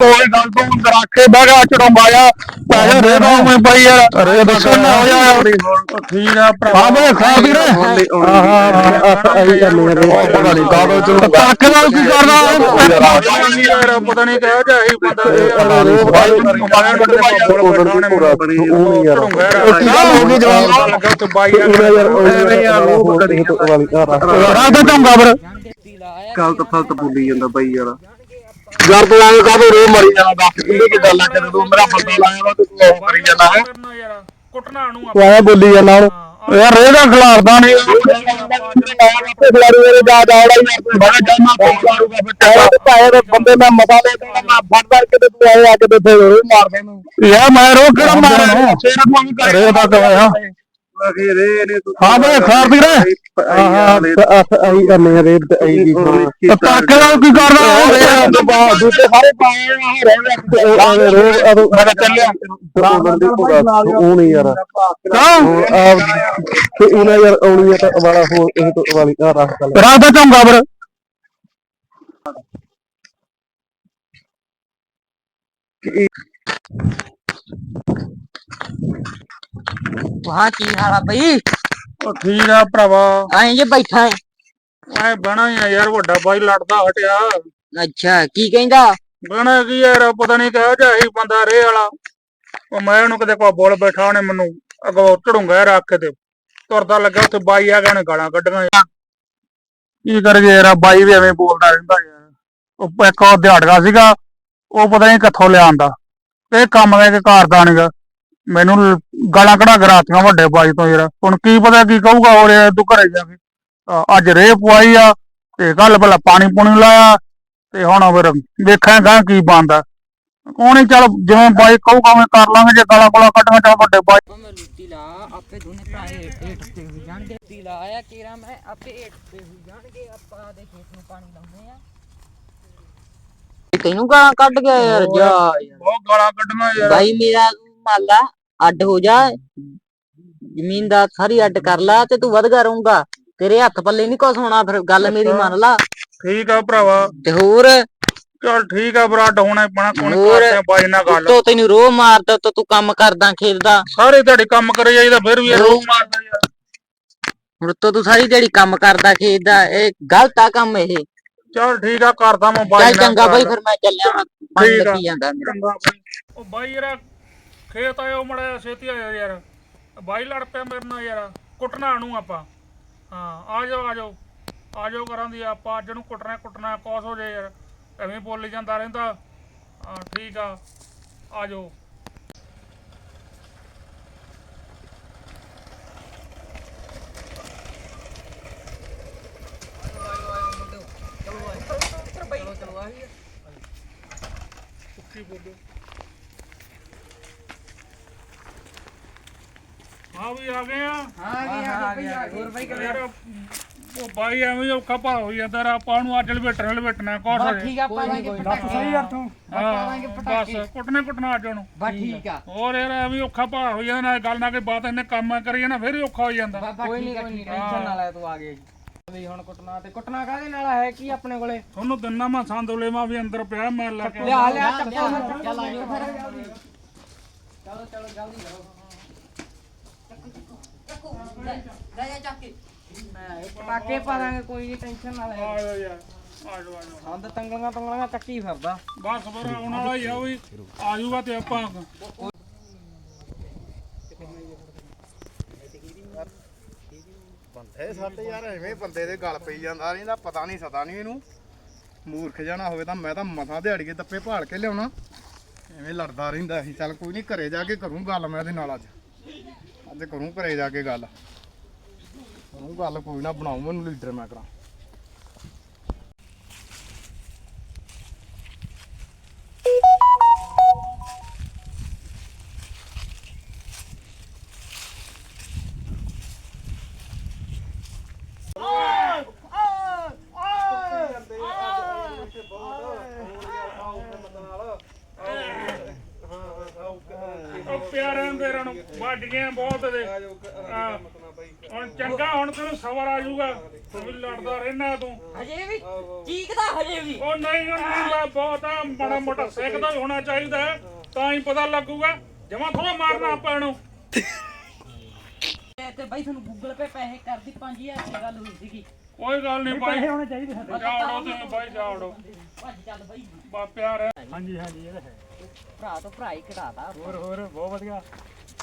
ਕੋਈ ਗੱਲ ਤੋਂ ਦਰਾਖੇ ਬਹਿ ਗਿਆ ਚੜਾਉਂਦਾ ਪੈਸੇ ਦੇ ਦੋ ਮੈਂ ਭਾਈ ਯਾਰ ਰੇ ਦੱਸੋ ਨਾ ਹੋ ਜਾ ਠੀਕ ਆ ਭਰਾ ਹਾਂ ਬਈ ਖਾ ਵੀਰੇ ਹਾਂ ਹਾਂ ਆਹੀ ਕਰਨੀ ਹੈ ਪਤਾ ਨਹੀਂ ਕਾਹਦੋਂ ਚ ਤੱਕ ਨਾਲ ਕੀ ਕਰਨਾ ਯਾਰ ਪਤਾ ਨਹੀਂ ਕਿਹੋ ਜਿਹਾ ਹੀ ਬੰਦਾ ਇਹ ਭਾਈ ਮੋਬਾਈਲ ਕੱਢ ਭਾਈ ਉਹ ਨਹੀਂ ਯਾਰ ਹੋ ਗਈ ਜਵਾਬ ਲੱਗਾ ਤੇ ਬਾਈ ਯਾਰ ਯਾਰ ਉਹ ਕਰੀ ਰਾਤ ਦਾ ਚੰਗਾ ਫਿਰ ਗਲਤ ਫਲਤ ਬੋਲੀ ਜਾਂਦਾ ਬਾਈ ਯਾਰ ਤੂੰ ਐਂ ਕਾਹਦੋਂ ਰੋ ਮਰੀ ਜਾਣਾ ਦੱਸ ਕਿਹਦੇ ਕੀ ਗੱਲ ਆ ਤੂੰ ਮੇਰਾ ਬੰਦਾ ਲਾਇਆ ਵਾ ਤੇ ਤੂੰ ਉਹ ਕਰੀ ਜਾਂਦਾ ਹੈ? ਕੁੱਟਣਾ ਨੂੰ ਤੂੰ ਐਂ ਬੋਲੀ ਜਾਂਦਾ ਹੁਣ। ਯਾਰ ਰੇ ਦਾ ਖਿਲਾਰਦਾ ਨਹੀਂ। ਮੇਰੇ ਯਾਰ ਤੂੰ ਬੜਾ ਜਾਨਾ ਬੰਦੇ ਮੈਂ ਮਤਾ ਲੈ ਦੇਣਾ ਮੈਂ ਫੜ ਫੜ ਕੇ ਤੇ ਤੂੰ ਆਏ ਆ ਕੇ ਤੇ ਫੇਰ ਰੋ ਮਾਰਦੇ ਨੂੰ। ਯਾਰ ਮੈਂ ਰੋ ਕਿਹੜਾ ਮਾਰਨਾ ਸ਼ੇਰ ਤੂੰ ਵੀ ਕਰ ਰੇ ਦਾ ਕਵਾਇਆ ਅਖੇ ਰੇ ਨੇ ਤੂੰ ਹਾਂ ਬਈ ਖਾਰ ਰਹੇ ਹਾਂ ਆਹੀ ਕਰਨੇ ਆ ਰੇਟ ਆਹੀ ਕੀ ਤੱਕ ਨਾਲ ਕੀ ਕਰਨਾ ਉਹ ਰੇ ਤੋਂ ਬਾਅਦ ਦੂਜੇ ਸਾਰੇ ਪਾਏ। ਆ। ਰਹਿ ਰੋ ਅਦੋਂ ਮੈਂ ਚੱਲਿਆ। ਉਹ ਨਹੀਂ ਯਾਰ। ਕਾ ਤੇ ਉਹਨਾਂ ਯਾਰ ਆਉਣੀ ਆ ਤਾਂ ਵਾਲਾ ਹੋ ਇਹ ਤੋਂ ਵਾਲੀ ਆ ਰੱਖ ਦਾ ਚੰਗਾ ਵਾਹ ਕੀ ਹਾਲ ਆ ਬਈ? ਉਹ ਠੀਕ ਆ ਭਰਾਵਾ। ਐਂ ਜੇ ਬੈਠਾ ਹੈ ਐ ਬਣਾ ਹੀ ਆ ਯਾਰ ਵੱਡਾ ਬਾਈ ਲੜਦਾ ਹਟਿਆ। ਅੱਛਾ ਕੀ ਕਹਿੰਦਾ? ਬਣਾ ਕੀ ਯਾਰ ਪਤਾ ਨਹੀਂ ਕਿਹੋ ਜਿਹਾ ਹੀ ਬੰਦਾ ਰੇ ਵਾਲਾ। ਉਹ ਮੈਂ ਉਹਨੂੰ ਕਿਤੇ ਕੋ ਬੋਲ ਬੈਠਾ ਉਹਨੇ ਮੈਨੂੰ ਅਗੋ ਝੜੂੰਗਾ ਰੱਖ ਕੇ ਤੇ। ਤੁਰਦਾ ਲੱਗਾ ਉੱਥੇ ਬਾਈ ਆ ਗਿਆ ਉਹਨੇ ਗਾਲਾਂ ਕੱਢੀਆਂ। ਯਾਰ। ਕੀ ਕਰੀਏ ਯਾਰ ਬਾਈ ਵੀ ਐਵੇਂ ਬੋਲਦਾ ਰਹਿੰਦਾ ਯਾਰ। ਉਹ ਇੱਕ ਉਹ ਦਿਹਾੜਗਾ ਸੀਗਾ ਉਹ ਪਤਾ ਨਹੀਂ ਕਿੱਥੋਂ ਲਿਆਂਦਾ। ਇਹ ਕੰਮ ਦਾ ਇੱਕ ਘਰ ਨੀਗਾ ਮੈਨੂੰ ਲ- ਗਾਲਾਂ ਕਢਾ ਕੇ ਰਾਤੀਆਂ ਵੱਡੇ ਬਾਈ ਤੋਂ ਯਾਰ। ਹੁਣ ਕੀ ਪਤਾ ਕੀ ਕਹੂਗਾ ਹੋਰ ਯਾਰ ਤੂੰ ਘਰੇ ਜਾ ਕੇ। ਅੱਜ ਰੇ ਪਵਾਈ ਆ ਤੇ ਕੱਲ ਪਹਿਲਾਂ ਪਾਣੀ ਪੂਣੀ ਲਾਇਆ ਤੇ ਹੁਣ ਫਿਰ ਵੇਖਾਂਗਾ ਕੀ ਬਣਦਾ। ਕੋਣੀ ਚੱਲ ਜਿਵੇਂ ਬਾਈ ਕਹੂਗਾ ਉਵੇਂ ਕਰ ਲਾਂਗੇ ਜੇ ਗਾਲਾਂ ਗੋਲਾਂ ਕੱਢਾਂਗੇ ਚੱਲ ਵੱਡੇ ਬਾਈ ਮੈਂ ਲੁੱਟੀ ਲਾ ਆਪੇ ਦੋਨੇ ਭਰਾ ਹੇਠ ਹੇਠ ਤੇ ਹੋ ਜਾਣਗੇ। ਲੁੱਟੀ ਲਾਇਆ ਕੇਰਾ ਮੈਂ ਆਪੇ ਹੇਠ ਤੇ ਹੋ ਜਾਣਗੇ। ਆਪਾਂ ਦੇ ਖੇਤ ਨੂੰ ਪਾਣੀ ਲਾਉਂਦੇ ਆ। ਤੈਨੂੰ ਗਾਲਾਂ ਕੱਢ ਗਿਆ ਯਾਰ ਜਾ ਯਾਰ। ਬਹੁਤ ਗਾਲਾਂ ਕੱਢੀਆਂ ਯਾਰ। ਬਾਈ ਮੇਰਾ ਤੂੰ ਮੰਨ ਲਾ ਅੱਡ ਹੋ ਜਾ। ਜ਼ਮੀਨ ਦਾ ਸਾਰੀ ਅੱਡ ਕਰ ਲਾ ਤੇ ਤੂੰ ਵਧਗਾ ਰਹੂੰਗਾ। ਤੇਰੇ ਹੱਥ ਪੱਲੇ ਨਹੀਂ ਕੁਛ ਹੋਣਾ ਫਿਰ ਗੱਲ ਮੇਰੀ ਮੰਨ ਲਾ। ਠੀਕ ਆ ਭਰਾਵਾ। ਤੇ ਹੋਰ? ਚੱਲ ਠੀਕ ਆ ਭਰਾ ਡਾਉਣਾ ਪਣਾ ਕੋਣ? ਕਰਦੇ ਬਾਈ ਨਾਲ ਗੱਲ। ਉੱਤੋਂ ਤੈਨੂੰ ਰੋਹ ਮਾਰਦਾ ਤਾਂ ਤੂੰ ਕੰਮ ਕਰਦਾ ਖੇਡਦਾ। ਸਾਰੇ ਤੁਹਾਡੇ ਕੰਮ ਕਰੇ ਜਾਈਦਾ ਫਿਰ ਵੀ ਰੋਹ ਮਾਰਦਾ ਯਾਰ। ਹੁਣ ਉੱਤੋਂ ਤੂੰ ਸਾਰੀ ਦਿਹਾੜੀ ਕੰਮ ਕਰਦਾ ਖੇਡਦਾ ਇਹ ਗਲਤ ਆ ਕੰਮ ਇਹ। ਚੱਲ ਠੀਕ ਆ ਕਰਦਾ ਮੈਂ ਚੱਲ ਨਾਲ ਚੰਗਾ ਬਾਈ। ਫਿਰ ਮੈਂ ਚੱਲਿਆ ਆ। ਲੱਗੀ ਜਾਂਦਾ ਮੇਰਾ। ਉਹ ਬਾਈ ਯਾਰ ਖੇਤ ਆਇਓ ਮੜਾ ਛੇਤੀ ਆਇਓ ਯਾਰ। ਬਾਈ ਲੜ ਪਿਆ ਮੇਰੇ ਨਾਲ ਯਾਰ ਕੁੱਟਣਾ ਨੂੰ ਆਪਾਂ। ਹਾਂ ਆ ਜਾਓ ਆ ਜਾਓ। ਆ ਜਾਓ ਕਰਾਂ ਦੀ ਆਪਾਂ ਅੱਜ ਨੂੰ ਕੁੱਟਣਾ ਕੁੱਟਣਾ ਕੌਸ ਹੋ ਜਾਏ ਯਾਰ। ਐਵੇਂ ਬੋਲੀ ਜਾਂਦਾ ਰਹਿੰਦਾ। ਹਾਂ ਠੀਕ ਆ। ਆ ਜਾਓ। ਵੀ ਆ ਗਏ ਆ। ਯਾਰ ਉਹ ਬਾਈ ਐਵੇਂ ਹੀ ਔਖਾ ਭਾ ਹੋ ਜਾਂਦਾ ਰਾ ਆਪਾਂ ਨੂੰ ਅੱਜ ਲਵੇਟਣ ਲਵੇਟਣਾ ਕੌਸ ਜਾਏ ਠੀਕ ਆ ਪਾਵਾਂਗੇ ਸਹੀ ਯਾਰ ਤੂੰ ਬਸ ਕੁੱਟਨੇ ਕੁੱਟਣਾ ਅੱਜ ਉਹਨੂੰ। ਬਸ ਠੀਕ ਆ। ਹੋਰ ਯਾਰ ਐਵੇਂ ਔਖਾ ਭਾ ਹੋ ਜਾਂਦਾ ਨਾ ਗੱਲ ਨਾ ਕੋਈ ਬਾਤ ਇਹਨੇ ਕੰਮ ਕਰੀ ਜਾਣਾ ਫਿਰ ਹੀ ਔਖਾ ਹੋ ਜਾਂਦਾ। ਕੋਈ ਨਹੀਂ ਕੋਈ ਨਹੀਂ ਟੈਨਸ਼ਨ ਨਾ ਲੈ ਤੂੰ ਆ ਗਏ ਵੀ ਹੁਣ ਕੁੱਟਣਾ ਤੇ ਕੁੱਟਣਾ ਕਾਹਦੇ ਨਾਲ ਹੈ ਕੀ ਆਪਣੇ ਕੋਲੇ? ਤੁਹਾਨੂੰ ਦਿਨਾ ਮੈਂ ਸੰਦੋਲੇ ਮਾ ਵੀ ਅੰਦਰ ਪਿਆ ਮੈਂ ਲੈ ਕੇ ਲਿਆ ਲਿਆ ਚੱਪਲ ਚੱਲ ਆ ਜਾਓ ਪਟਾਕੇ ਪਾ ਦਾਂਗੇ ਕੋਈ ਨਹੀਂ ਟੈਨਸ਼ਨ ਨਾ ਲੈ। ਆ ਯਾਰ ਆ ਆ ਜਾਓ ਸੰਦ ਤੰਗਲੀਆਂ ਤੰਗਲੀਆਂ ਚੱਕੀ ਫਿਰਦਾ। ਬਸ ਫਿਰ ਆਉਣ ਵਾਲਾ ਹੀ ਆ ਉਹ ਵੀ। ਆ ਜਾਊਗਾ ਤੇ ਆਪਾਂ। ਬੰਦੇ ਸਾਡੇ ਯਾਰ ਐਵੇਂ ਬੰਦੇ ਦੇ ਗਲ ਪਈ ਜਾਂਦਾ ਨਹੀਂ ਦਾ ਪਤਾ ਨਹੀਂ ਸਤਾ ਨਹੀਂ ਇਹਨੂੰ। ਮੂਰਖ ਜਾਣਾ ਹੋਵੇ ਤਾਂ ਮੈਂ ਤਾਂ ਮਸਾਂ ਦਿਹਾੜੀਏ ਦੱਪੇ ਭਾਲ ਕੇ ਲਿਆਉਣਾ। ਐਵੇਂ ਲੜਦਾ ਰਹਿੰਦਾ ਸੀ। ਚੱਲ ਕੋਈ ਨਹੀਂ ਘਰੇ ਜਾ ਕੇ ਕਰੂੰ ਗੱਲ ਮੈਂ ਇਹਦੇ ਨਾਲ ਅੱਜ। ਅੱਜ ਕਰੂੰ ਘਰੇ ਜਾ ਕੇ ਗੱਲ। ਗੱਲ ਕੋਈ ਨਾ ਬਣਾਉਂ ਮੈਨੂੰ ਲੀਡਰ ਮੈਂ ਕਰਾਂ। ਉਹ ਪਿਆਰਿਆਂ ਦੇ ਰਨ ਵੱਜ ਗਏ ਬਹੁਤ ਦੇ। ਹੁਣ ਚੰਗਾ ਹੁਣ ਤੈਨੂੰ ਸਬਰ ਆ ਜਾਊਗਾ। ਤੂੰ ਵੀ ਲੜਦਾ ਰਹਿਣਾ ਤੂੰ। ਹਜੇ ਵੀ? ਚੀਕਦਾ ਹਜੇ ਵੀ। ਉਹ ਨਹੀਂ ਉਹ ਨਹੀਂ ਬਹੁਤ ਆ ਮਾੜਾ ਮੋਟਾ ਸਿੱਖਦਾ ਹੀ ਹੋਣਾ ਚਾਹੀਦਾ ਹੈ, ਤਾਂ ਹੀ ਪਤਾ ਲੱਗੂਗਾ। ਜਮਾ ਥੋੜਾ ਮਾਰਨਾ ਆਪਾਂ ਤੇ- ਤੇ ਬਾਈ ਤੁਹਾਨੂੰ ਗੂਗਲ ਪੇ ਪੈਸੇ ਕਰਦੀ 5000 ਦੀ ਗੱਲ ਹੋਈ ਸੀਗੀ। ਕੋਈ ਗੱਲ ਨਹੀਂ ਬਾਈ। ਹੋਣੇ ਚਾਹੀਦੇ ਸਾਡੇ। ਜਾੜੋ ਤੇ ਬਾਈ ਜਾੜੋ ਭੱਜ ਚੱਲ ਬਾਈ। ਬਾ ਪਿਆਰ ਹੈ। ਹਾਂਜੀ ਹਾਂਜੀ ਇਹ ਤਾਂ ਹੈ। ਭਰਾ ਤੋਂ ਭਰਾ ਹੀ ਕਢਾਤਾ ਹੋਰ ਹੋਰ ਬਹੁਤ ਵਧੀਆ।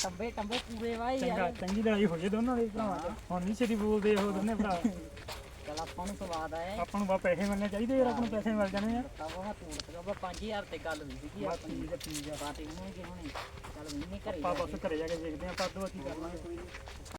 ਟੰਬੇ ਟੰਬੇ ਪੂਰੇ ਵਾਈ ਚੰਗਾ ਯਾਰ। ਚੰਗੀ ਲੜਾਈ ਹੋ ਜੇ ਦੋਨਾਂ ਦੇ ਭਰਾਵਾਂ ਚ ਹੁਣ ਨਹੀਂ ਛੇਤੀ ਬੋਲਦੇ ਉਹ ਦੋਨੇ ਭਰਾ। ਚਲ ਆਪਾਂ ਨੂੰ ਸਵਾਦ ਆਇਆ ਆਪਾਂ ਨੂੰ ਬਾ ਪੈਸੇ ਮਿਲਣੇ ਚਾਹੀਦੇ ਯਾਰ ਆਪਾਂ ਨੂੰ ਪੈਸੇ ਮਿਲ ਜਾਣੇ ਆ ਤਾਂ ਉਹ ਹੱਥ ਮੁੜ ਕੇ ਬਾ 5000 ਤੇ ਗੱਲ ਹੋਈ ਸੀਗੀ ਆਪਣੀ। ਠੀਕ ਆ ਠੀਕ ਆ ਬਾਤ ਇਹਨੂੰ ਕਿ ਹੁਣੇ ਚੱਲ ਮਹੀਨੇ ਘਰੇ ਆਪਾਂ ਬਸ ਘਰੇ ਜਾ ਕੇ ਦੇਖਦੇ ਆ ਪਰ ਦੋ ਕੀ ਕਰਨਾ ਕੋਈ